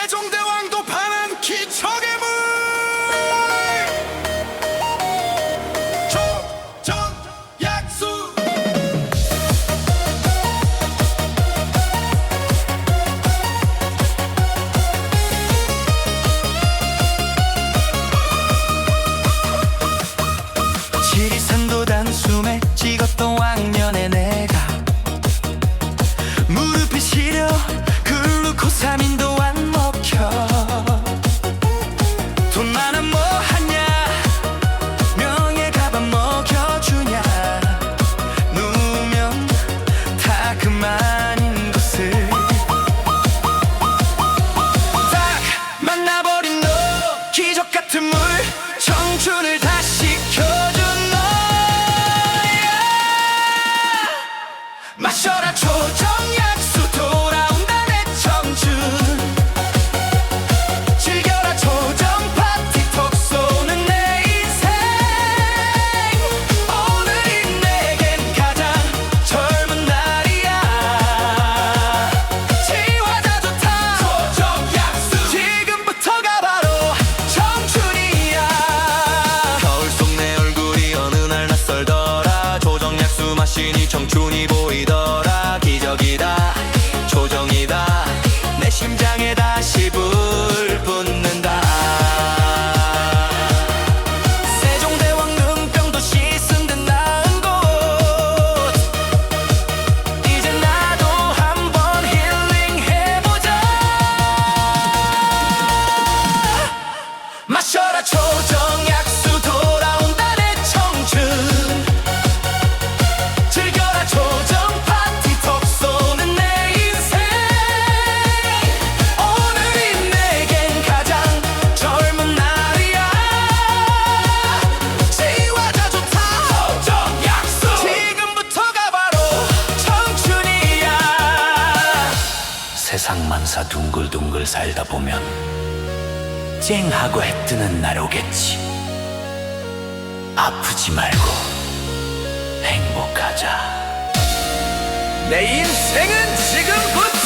세종대 마셔라 조정약수 돌아온다 내 청춘. 즐겨라 조정 파티 톡 쏘는 내 인생. 오늘이 내겐 가장 젊은 날이야. 지화자 좋다 조정약수. 지금부터가 바로 청춘이야. 거울 속 내 얼굴이 어느 날 낯설더라. 조정약수 마시니 청춘이 보이더라 세상 만사 둥글둥글 살다 보면 쨍 하고 해 뜨는 날 오겠지. 아프지 말고 행복하자. 내 인생은 지금부터